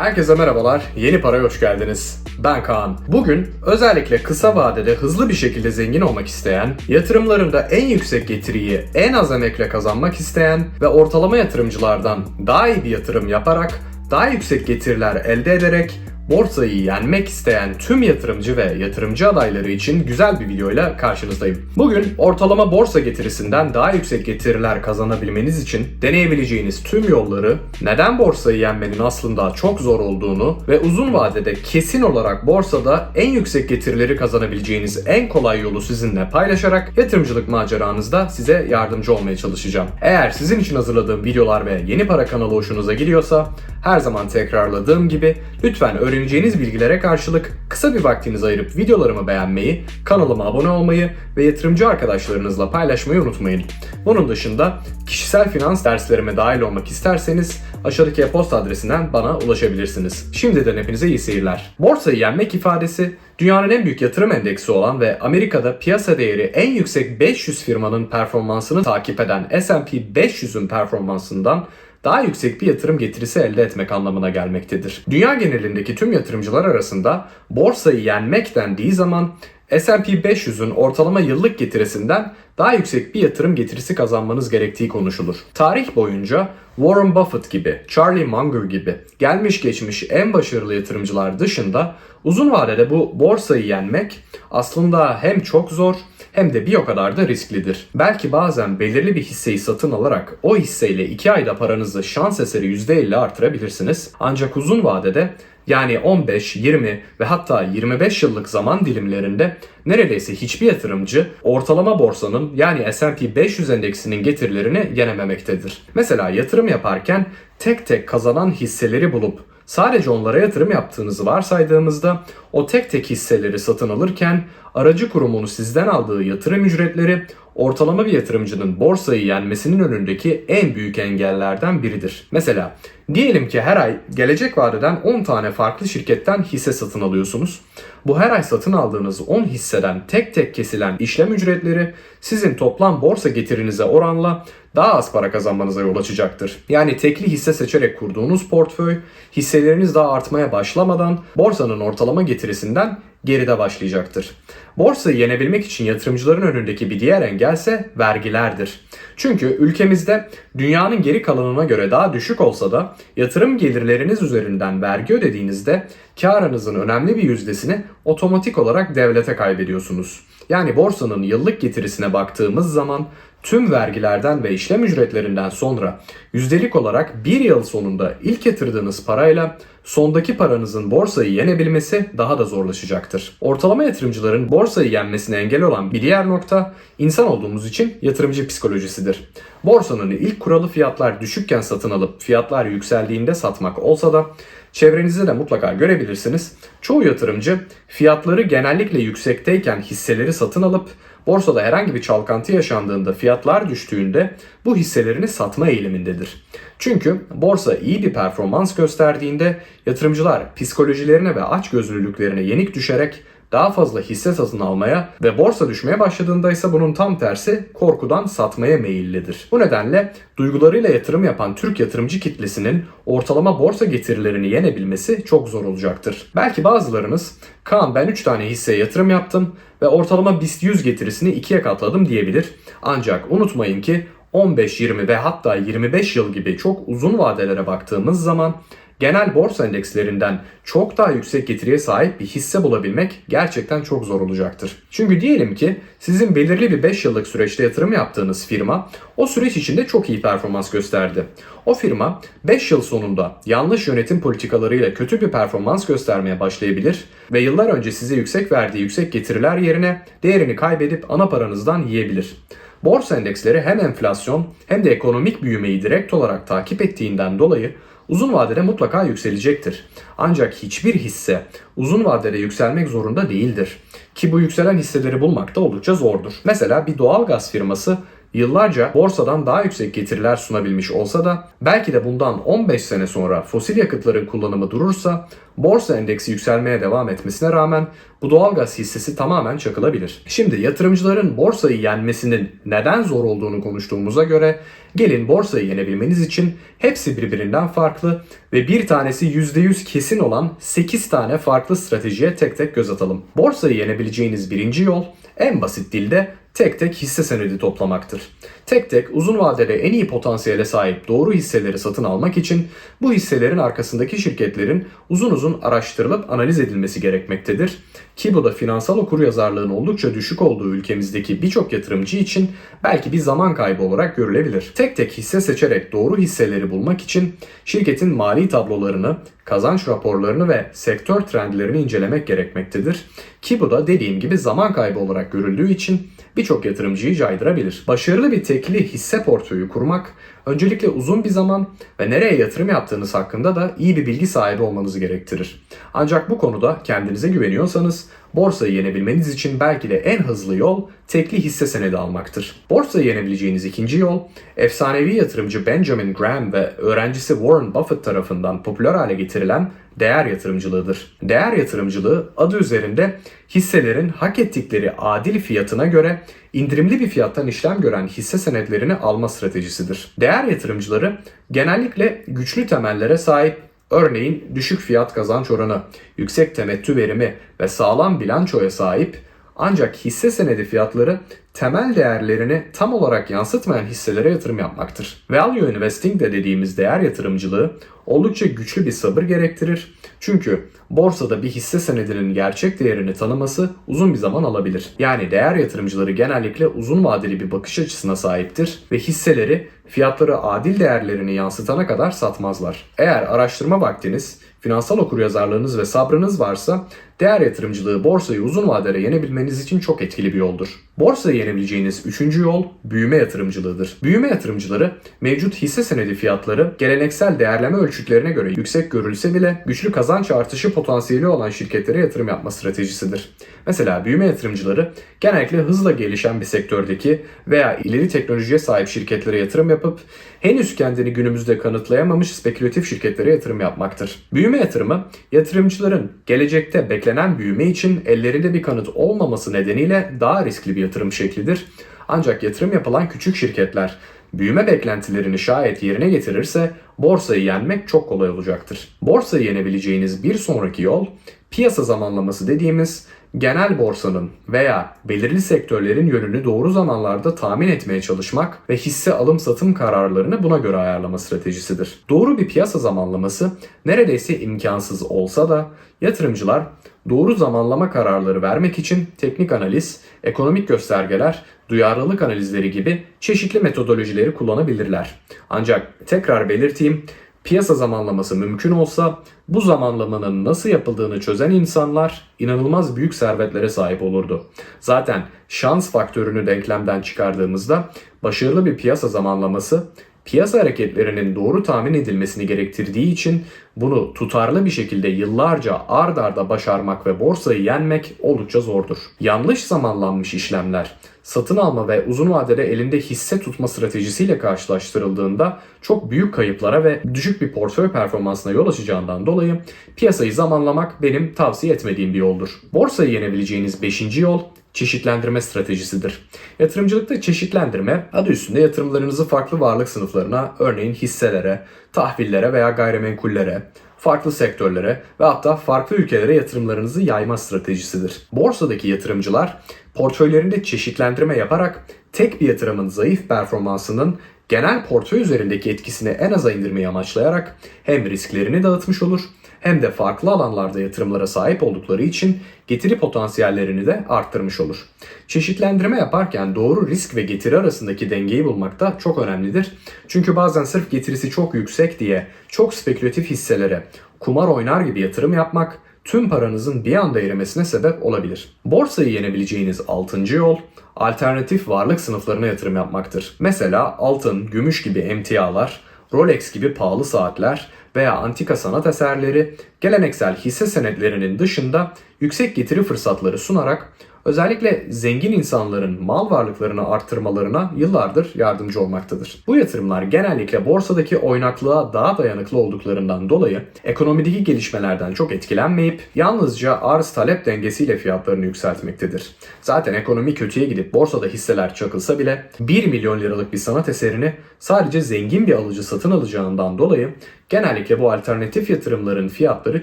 Herkese merhabalar, yeni paraya hoş geldiniz. Ben Kaan. Bugün özellikle kısa vadede hızlı bir şekilde zengin olmak isteyen, yatırımlarında en yüksek getiriyi en az emekle kazanmak isteyen ve ortalama yatırımcılardan daha iyi bir yatırım yaparak daha yüksek getiriler elde ederek borsayı yenmek isteyen tüm yatırımcı ve yatırımcı adayları için güzel bir videoyla karşınızdayım. Bugün ortalama borsa getirisinden daha yüksek getiriler kazanabilmeniz için deneyebileceğiniz tüm yolları, neden borsayı yenmenin aslında çok zor olduğunu ve uzun vadede kesin olarak borsada en yüksek getirileri kazanabileceğiniz en kolay yolu sizinle paylaşarak yatırımcılık maceranızda size yardımcı olmaya çalışacağım. Eğer sizin için hazırladığım videolar ve yeni para kanalı hoşunuza gidiyorsa her zaman tekrarladığım gibi lütfen öğreneceğiniz bilgilere karşılık kısa bir vaktinizi ayırıp videolarımı beğenmeyi, kanalıma abone olmayı ve yatırımcı arkadaşlarınızla paylaşmayı unutmayın. Bunun dışında kişisel finans derslerime dahil olmak isterseniz aşağıdaki e-posta adresinden bana ulaşabilirsiniz. Şimdiden hepinize iyi seyirler. Borsayı yenmek ifadesi dünyanın en büyük yatırım endeksi olan ve Amerika'da piyasa değeri en yüksek 500 firmanın performansını takip eden S&P 500'ün performansından daha yüksek bir yatırım getirisi elde etmek anlamına gelmektedir. Dünya genelindeki tüm yatırımcılar arasında borsayı yenmek dendiği zaman S&P 500'ün ortalama yıllık getirisinden daha yüksek bir yatırım getirisi kazanmanız gerektiği konuşulur. Tarih boyunca Warren Buffett gibi, Charlie Munger gibi gelmiş geçmiş en başarılı yatırımcılar dışında uzun vadede bu borsayı yenmek aslında hem çok zor hem de bir o kadar da risklidir. Belki bazen belirli bir hisseyi satın alarak o hisseyle 2 ayda paranızı şans eseri %50 artırabilirsiniz. Ancak uzun vadede yani 15, 20 ve hatta 25 yıllık zaman dilimlerinde neredeyse hiçbir yatırımcı ortalama borsanın yani S&P 500 endeksinin getirilerini yenememektedir. Mesela yatırım yaparken tek tek kazanan hisseleri bulup Sadece onlara yatırım yaptığınızı varsaydığımızda o tek tek hisseleri satın alırken aracı kurumunun sizden aldığı yatırım ücretleri ortalama bir yatırımcının borsayı yenmesinin önündeki en büyük engellerden biridir. Mesela diyelim ki her ay gelecek vadeden 10 tane farklı şirketten hisse satın alıyorsunuz. Bu her ay satın aldığınız 10 hisseden tek tek kesilen işlem ücretleri sizin toplam borsa getirinize oranla daha az para kazanmanıza yol açacaktır. Yani tekli hisse seçerek kurduğunuz portföy hisseleriniz daha artmaya başlamadan borsanın ortalama getirisinden geride başlayacaktır. Borsayı yenebilmek için yatırımcıların önündeki bir diğer engelse vergilerdir. Çünkü ülkemizde dünyanın geri kalanına göre daha düşük olsa da yatırım gelirleriniz üzerinden vergi ödediğinizde karınızın önemli bir yüzdesini otomatik olarak devlete kaybediyorsunuz. Yani borsanın yıllık getirisine baktığımız zaman tüm vergilerden ve işlem ücretlerinden sonra yüzdelik olarak bir yıl sonunda ilk yatırdığınız parayla sondaki paranızın borsayı yenebilmesi daha da zorlaşacaktır. Ortalama yatırımcıların borsayı yenmesine engel olan bir diğer nokta insan olduğumuz için yatırımcı psikolojisidir. Borsanın ilk kuralı fiyatlar düşükken satın alıp fiyatlar yükseldiğinde satmak olsa da çevrenizde de mutlaka görebilirsiniz. Çoğu yatırımcı fiyatları genellikle yüksekteyken hisseleri satın alıp borsada herhangi bir çalkantı yaşandığında fiyatlar düştüğünde bu hisselerini satma eğilimindedir. Çünkü borsa iyi bir performans gösterdiğinde yatırımcılar psikolojilerine ve açgözlülüklerine yenik düşerek daha fazla hisse satın almaya ve borsa düşmeye başladığında ise bunun tam tersi korkudan satmaya meyillidir. Bu nedenle duygularıyla yatırım yapan Türk yatırımcı kitlesinin ortalama borsa getirilerini yenebilmesi çok zor olacaktır. Belki bazılarınız Kaan ben 3 tane hisseye yatırım yaptım ve ortalama BIST 100 getirisini ikiye katladım diyebilir. Ancak unutmayın ki 15, 20 ve hatta 25 yıl gibi çok uzun vadelere baktığımız zaman genel borsa endekslerinden çok daha yüksek getiriye sahip bir hisse bulabilmek gerçekten çok zor olacaktır. Çünkü diyelim ki sizin belirli bir 5 yıllık süreçte yatırım yaptığınız firma o süreç içinde çok iyi performans gösterdi. O firma 5 yıl sonunda yanlış yönetim politikalarıyla kötü bir performans göstermeye başlayabilir ve yıllar önce size yüksek verdiği yüksek getiriler yerine değerini kaybedip ana paranızdan yiyebilir. Borsa endeksleri hem enflasyon hem de ekonomik büyümeyi direkt olarak takip ettiğinden dolayı uzun vadede mutlaka yükselecektir. Ancak hiçbir hisse uzun vadede yükselmek zorunda değildir. Ki bu yükselen hisseleri bulmak da oldukça zordur. Mesela bir doğal gaz firması yıllarca borsadan daha yüksek getiriler sunabilmiş olsa da belki de bundan 15 sene sonra fosil yakıtların kullanımı durursa borsa endeksi yükselmeye devam etmesine rağmen bu doğalgaz hissesi tamamen çakılabilir. Şimdi yatırımcıların borsayı yenmesinin neden zor olduğunu konuştuğumuza göre Gelin borsayı yenebilmeniz için hepsi birbirinden farklı ve bir tanesi %100 kesin olan 8 tane farklı stratejiye tek tek göz atalım. Borsayı yenebileceğiniz birinci yol en basit dilde tek tek hisse senedi toplamaktır. Tek tek uzun vadede en iyi potansiyele sahip doğru hisseleri satın almak için bu hisselerin arkasındaki şirketlerin uzun uzun araştırılıp analiz edilmesi gerekmektedir. Ki bu da finansal okuryazarlığın oldukça düşük olduğu ülkemizdeki birçok yatırımcı için belki bir zaman kaybı olarak görülebilir. Tek tek hisse seçerek doğru hisseleri bulmak için şirketin mali tablolarını, kazanç raporlarını ve sektör trendlerini incelemek gerekmektedir. Ki bu da dediğim gibi zaman kaybı olarak görüldüğü için birçok yatırımcıyı caydırabilir. Başarılı bir tekli hisse portföyü kurmak öncelikle uzun bir zaman ve nereye yatırım yaptığınız hakkında da iyi bir bilgi sahibi olmanızı gerektirir. Ancak bu konuda kendinize güveniyorsanız borsayı yenebilmeniz için belki de en hızlı yol tekli hisse senedi almaktır. Borsayı yenebileceğiniz ikinci yol, efsanevi yatırımcı Benjamin Graham ve öğrencisi Warren Buffett tarafından popüler hale getirilen değer yatırımcılığıdır. Değer yatırımcılığı adı üzerinde hisselerin hak ettikleri adil fiyatına göre indirimli bir fiyattan işlem gören hisse senetlerini alma stratejisidir. Değer yatırımcıları genellikle güçlü temellere sahip Örneğin düşük fiyat kazanç oranı, yüksek temettü verimi ve sağlam bilançoya sahip ancak hisse senedi fiyatları temel değerlerini tam olarak yansıtmayan hisselere yatırım yapmaktır. Value investing de dediğimiz değer yatırımcılığı oldukça güçlü bir sabır gerektirir. Çünkü borsada bir hisse senedinin gerçek değerini tanıması uzun bir zaman alabilir. Yani değer yatırımcıları genellikle uzun vadeli bir bakış açısına sahiptir ve hisseleri fiyatları adil değerlerini yansıtana kadar satmazlar. Eğer araştırma vaktiniz, finansal okuryazarlığınız ve sabrınız varsa değer yatırımcılığı borsayı uzun vadede yenebilmeniz için çok etkili bir yoldur. Borsayı yenebileceğiniz üçüncü yol büyüme yatırımcılığıdır. Büyüme yatırımcıları mevcut hisse senedi fiyatları geleneksel değerleme ölçütlerine göre yüksek görülse bile güçlü kazanç artışı potansiyeli olan şirketlere yatırım yapma stratejisidir. Mesela büyüme yatırımcıları genellikle hızla gelişen bir sektördeki veya ileri teknolojiye sahip şirketlere yatırım yapıp henüz kendini günümüzde kanıtlayamamış spekülatif şirketlere yatırım yapmaktır. Büyüme yatırımı yatırımcıların gelecekte beklenen büyüme için ellerinde bir kanıt olmaması nedeniyle daha riskli bir yatırım şeklidir. Ancak yatırım yapılan küçük şirketler büyüme beklentilerini şayet yerine getirirse borsayı yenmek çok kolay olacaktır. Borsayı yenebileceğiniz bir sonraki yol piyasa zamanlaması dediğimiz genel borsanın veya belirli sektörlerin yönünü doğru zamanlarda tahmin etmeye çalışmak ve hisse alım satım kararlarını buna göre ayarlama stratejisidir. Doğru bir piyasa zamanlaması neredeyse imkansız olsa da yatırımcılar doğru zamanlama kararları vermek için teknik analiz, ekonomik göstergeler, duyarlılık analizleri gibi çeşitli metodolojileri kullanabilirler. Ancak tekrar belirteyim, piyasa zamanlaması mümkün olsa bu zamanlamanın nasıl yapıldığını çözen insanlar inanılmaz büyük servetlere sahip olurdu. Zaten şans faktörünü denklemden çıkardığımızda başarılı bir piyasa zamanlaması piyasa hareketlerinin doğru tahmin edilmesini gerektirdiği için bunu tutarlı bir şekilde yıllarca ard arda başarmak ve borsayı yenmek oldukça zordur. Yanlış zamanlanmış işlemler satın alma ve uzun vadede elinde hisse tutma stratejisiyle karşılaştırıldığında çok büyük kayıplara ve düşük bir portföy performansına yol açacağından dolayı piyasayı zamanlamak benim tavsiye etmediğim bir yoldur. Borsayı yenebileceğiniz 5. yol çeşitlendirme stratejisidir. Yatırımcılıkta çeşitlendirme adı üstünde yatırımlarınızı farklı varlık sınıflarına örneğin hisselere, tahvillere veya gayrimenkullere, farklı sektörlere ve hatta farklı ülkelere yatırımlarınızı yayma stratejisidir. Borsadaki yatırımcılar portföylerinde çeşitlendirme yaparak tek bir yatırımın zayıf performansının genel portföy üzerindeki etkisini en aza indirmeyi amaçlayarak hem risklerini dağıtmış olur hem de farklı alanlarda yatırımlara sahip oldukları için getiri potansiyellerini de arttırmış olur. Çeşitlendirme yaparken doğru risk ve getiri arasındaki dengeyi bulmak da çok önemlidir. Çünkü bazen sırf getirisi çok yüksek diye çok spekülatif hisselere kumar oynar gibi yatırım yapmak tüm paranızın bir anda erimesine sebep olabilir. Borsayı yenebileceğiniz 6. yol alternatif varlık sınıflarına yatırım yapmaktır. Mesela altın, gümüş gibi emtialar, Rolex gibi pahalı saatler veya antika sanat eserleri geleneksel hisse senetlerinin dışında yüksek getiri fırsatları sunarak özellikle zengin insanların mal varlıklarını arttırmalarına yıllardır yardımcı olmaktadır. Bu yatırımlar genellikle borsadaki oynaklığa daha dayanıklı olduklarından dolayı ekonomideki gelişmelerden çok etkilenmeyip yalnızca arz talep dengesiyle fiyatlarını yükseltmektedir. Zaten ekonomi kötüye gidip borsada hisseler çakılsa bile 1 milyon liralık bir sanat eserini sadece zengin bir alıcı satın alacağından dolayı genellikle bu alternatif yatırımların fiyatları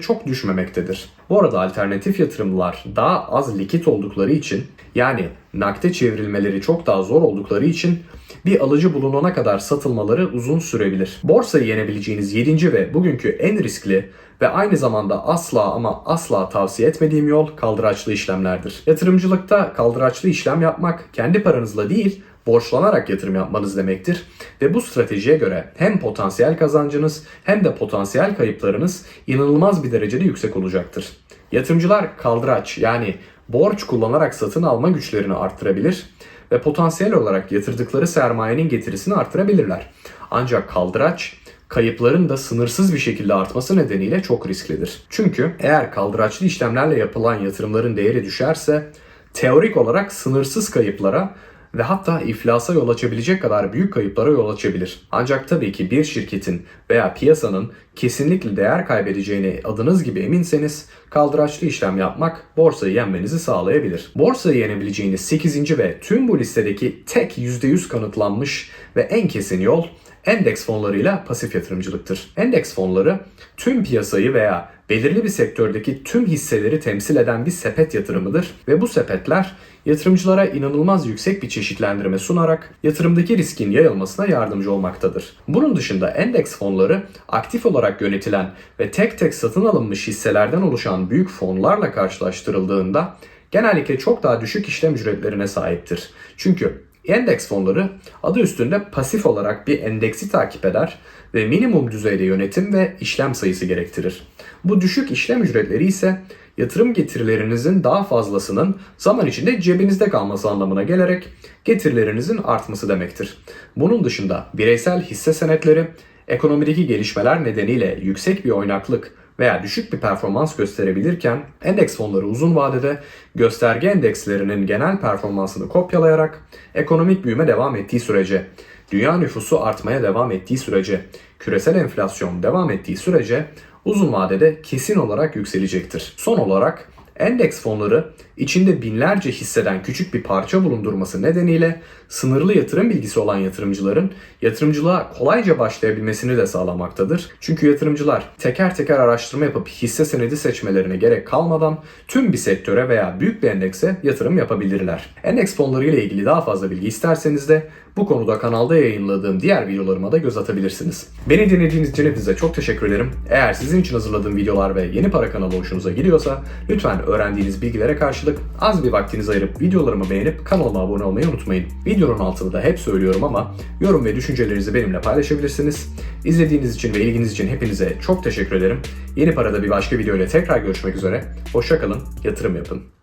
çok düşmemektedir. Bu arada alternatif yatırımlar daha az likit oldukları için yani nakde çevrilmeleri çok daha zor oldukları için bir alıcı bulunana kadar satılmaları uzun sürebilir. Borsayı yenebileceğiniz 7. ve bugünkü en riskli ve aynı zamanda asla ama asla tavsiye etmediğim yol kaldıraçlı işlemlerdir. Yatırımcılıkta kaldıraçlı işlem yapmak kendi paranızla değil borçlanarak yatırım yapmanız demektir. Ve bu stratejiye göre hem potansiyel kazancınız hem de potansiyel kayıplarınız inanılmaz bir derecede yüksek olacaktır. Yatırımcılar kaldıraç yani borç kullanarak satın alma güçlerini arttırabilir ve potansiyel olarak yatırdıkları sermayenin getirisini arttırabilirler. Ancak kaldıraç kayıpların da sınırsız bir şekilde artması nedeniyle çok risklidir. Çünkü eğer kaldıraçlı işlemlerle yapılan yatırımların değeri düşerse teorik olarak sınırsız kayıplara ve hatta iflasa yol açabilecek kadar büyük kayıplara yol açabilir. Ancak tabii ki bir şirketin veya piyasanın kesinlikle değer kaybedeceğine adınız gibi eminseniz kaldıraçlı işlem yapmak borsayı yenmenizi sağlayabilir. Borsayı yenebileceğiniz 8. ve tüm bu listedeki tek %100 kanıtlanmış ve en kesin yol endeks fonlarıyla pasif yatırımcılıktır. Endeks fonları tüm piyasayı veya belirli bir sektördeki tüm hisseleri temsil eden bir sepet yatırımıdır ve bu sepetler yatırımcılara inanılmaz yüksek bir çeşitlendirme sunarak yatırımdaki riskin yayılmasına yardımcı olmaktadır. Bunun dışında endeks fonları aktif olarak yönetilen ve tek tek satın alınmış hisselerden oluşan büyük fonlarla karşılaştırıldığında genellikle çok daha düşük işlem ücretlerine sahiptir. Çünkü endeks fonları adı üstünde pasif olarak bir endeksi takip eder ve minimum düzeyde yönetim ve işlem sayısı gerektirir. Bu düşük işlem ücretleri ise yatırım getirilerinizin daha fazlasının zaman içinde cebinizde kalması anlamına gelerek getirilerinizin artması demektir. Bunun dışında bireysel hisse senetleri ekonomideki gelişmeler nedeniyle yüksek bir oynaklık veya düşük bir performans gösterebilirken endeks fonları uzun vadede gösterge endekslerinin genel performansını kopyalayarak ekonomik büyüme devam ettiği sürece, dünya nüfusu artmaya devam ettiği sürece, küresel enflasyon devam ettiği sürece uzun vadede kesin olarak yükselecektir. Son olarak endeks fonları içinde binlerce hisseden küçük bir parça bulundurması nedeniyle sınırlı yatırım bilgisi olan yatırımcıların yatırımcılığa kolayca başlayabilmesini de sağlamaktadır. Çünkü yatırımcılar teker teker araştırma yapıp hisse senedi seçmelerine gerek kalmadan tüm bir sektöre veya büyük bir endekse yatırım yapabilirler. Endeks fonları ile ilgili daha fazla bilgi isterseniz de bu konuda kanalda yayınladığım diğer videolarıma da göz atabilirsiniz. Beni dinlediğiniz için hepinize çok teşekkür ederim. Eğer sizin için hazırladığım videolar ve yeni para kanalı hoşunuza gidiyorsa lütfen öğrendiğiniz bilgilere karşılık az bir vaktinizi ayırıp videolarımı beğenip kanalıma abone olmayı unutmayın. Videonun altında da hep söylüyorum ama yorum ve düşüncelerinizi benimle paylaşabilirsiniz. İzlediğiniz için ve ilginiz için hepinize çok teşekkür ederim. Yeni parada bir başka video ile tekrar görüşmek üzere. Hoşçakalın, yatırım yapın.